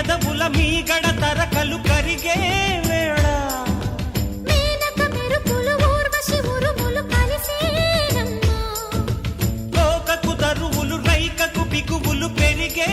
పెదవుల మీ గడ తరకలు కరిగే వేళ. లోకకు తరువులు రైకకు పిగువులు పెరిగే